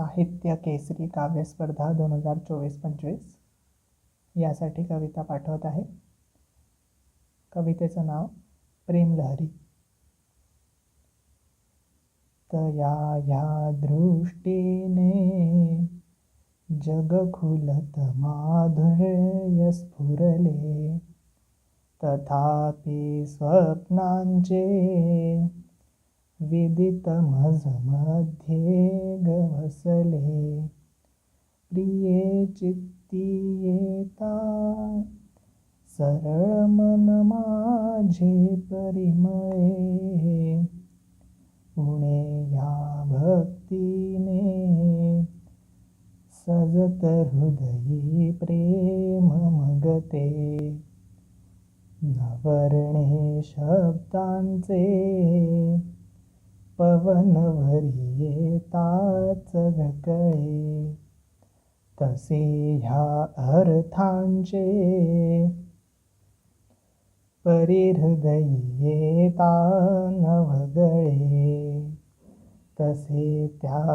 साहित्य केसरी काव्यस्पर्धा दोन हजार चोवीस पंचवीस यासाठी कविता पाठवत आहे. कवितेचं नाव प्रेमलहरी तया ह्या दृष्टीने जग खुलत माधुर्य स्फुरले. तथापि स्वप्नांचे विदित मजमध्ये गवसले प्रिये चित्ती येता सरळ मन माझे परिमये पुणे या भक्तीने. सजत हृदयी प्रेम मगते. नवर्णे शब्दांचे. पवनवरी येताच गकळे तसिह्या अर्थाञ्जे परिहृदये ता नवगळे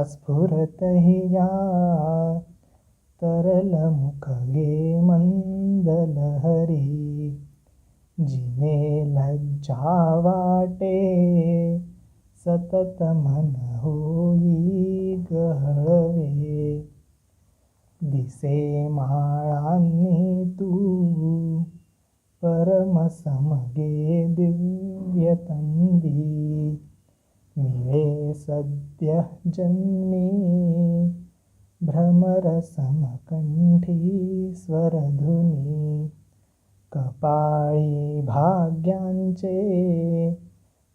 स्फुरत या तरलमुखगे मन्दलहरी जिने लज्जा वाटे सततमनहोयि गहळवे। दिसे माळांनी तू. परमसमगे दिव्यतन्वी मिळे सद्य जन्मी. भ्रमरसमकंठी स्वरधुनी. कपाळी भाग्यांचे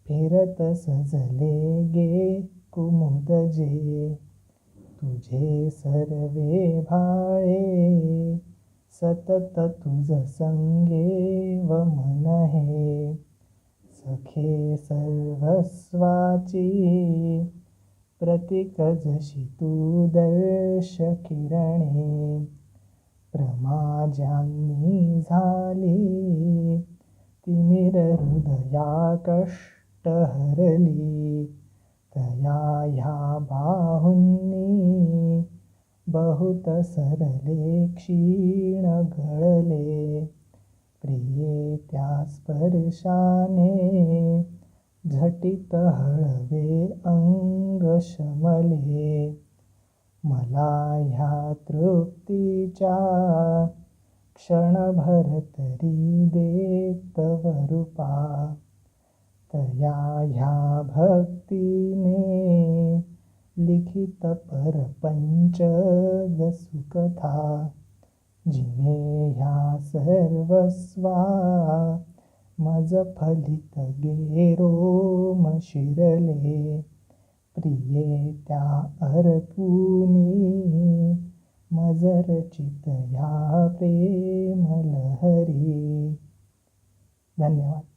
फिरत सजले गे कुमुदजे. तुझे सर्वे भाळे सतत तुझ संगे व मन हे सखे सर्वस्वाची प्रतीक जशी तू दर्श किरणे. प्रमाज्यांनी झाली तिमिर हृदया कष्ट हरली. तया ह्या बाहुंनी बहुत सरले क्षीण गळले प्रिये त्या स्पर्शाने झटित हळवे अंग शमले मला ह्या तृप्तीच्या क्षणभर तरी देत वरूपा. तया ह्या भक्तीने लिखित परपंच सुकथा जिने ह्या सर्वस्वा मज फलित गेरोम शिरले प्रिये त्या अर्पुनी मज रचित ह्या प्रेमलहरी धन्यवाद.